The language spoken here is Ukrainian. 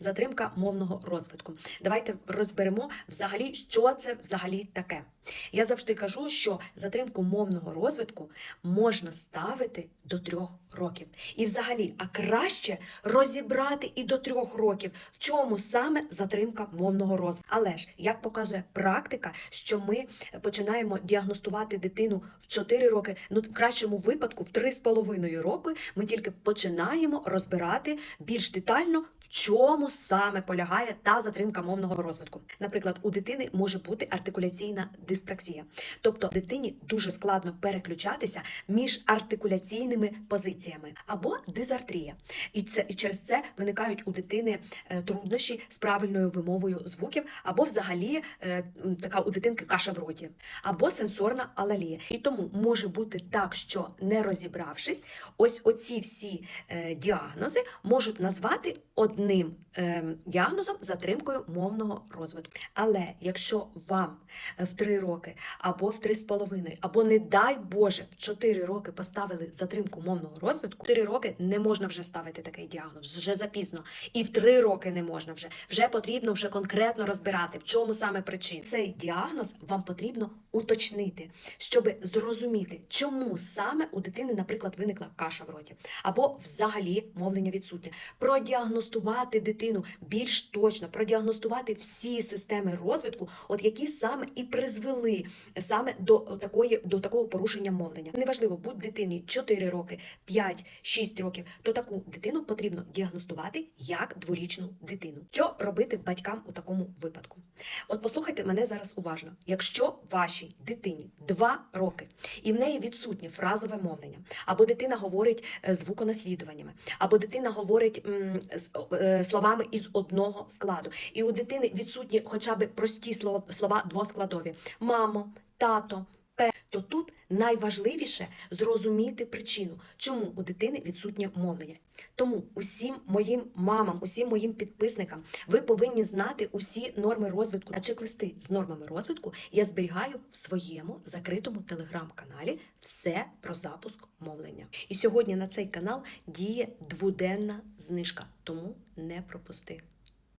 затримка мовного розвитку. Давайте розберемо взагалі, що це взагалі таке. Я завжди кажу, що затримку мовного розвитку можна ставити до трьох років. І взагалі, а краще розібрати і до трьох років, в чому саме затримка мовного розвитку. Але ж як показує практика, що ми починаємо діагностувати дитину в 4 роки, ну в кращому випадку в 3,5 роки ми тільки починаємо розбирати більш детально. В чому саме полягає та затримка мовного розвитку? Наприклад, у дитини може бути артикуляційна диспраксія, тобто дитині дуже складно переключатися між артикуляційними позиціями або дизартрія, і це і через це виникають у дитини е, труднощі з правильною вимовою звуків, або взагалі е, така у дитинки каша в роті, або сенсорна алалія. І тому може бути так, що не розібравшись, ось оці всі е, діагнози можуть назвати одним діагнозом затримкою мовного розвитку. Але якщо вам в 3 роки або в 3,5, або не дай Боже, в 4 роки поставили затримку мовного розвитку, в 4 роки не можна вже ставити такий діагноз, вже запізно. І в 3 роки не можна вже. Вже потрібно вже конкретно розбирати, в чому саме причина. Цей діагноз вам потрібно уточнити, щоб зрозуміти, чому саме у дитини, наприклад, виникла каша в роті, або взагалі мовлення відсутнє. Продіагностувати дитину більш точно, продіагностувати всі системи розвитку, от які саме і призвели саме до такої до такого порушення мовлення. Неважливо, будь дитині 4 роки, 5, 6 років, то таку дитину потрібно діагностувати як дворічну дитину. Що робити батькам у такому випадку? От послухайте мене зараз уважно. Якщо вашій дитині 2 роки і в неї відсутнє фразове мовлення, або дитина говорить е, звуконаслідуваннями, або дитина говорить е, словами із одного складу, і у дитини відсутні хоча б прості слова, двоскладові: мамо, тато. То тут найважливіше зрозуміти причину, чому у дитини відсутнє мовлення. Тому усім моїм мамам, усім моїм підписникам, ви повинні знати усі норми розвитку. А чек-листи з нормами розвитку я зберігаю в своєму закритому телеграм-каналі Все про запуск мовлення. І сьогодні на цей канал діє дводенна знижка, тому не пропусти.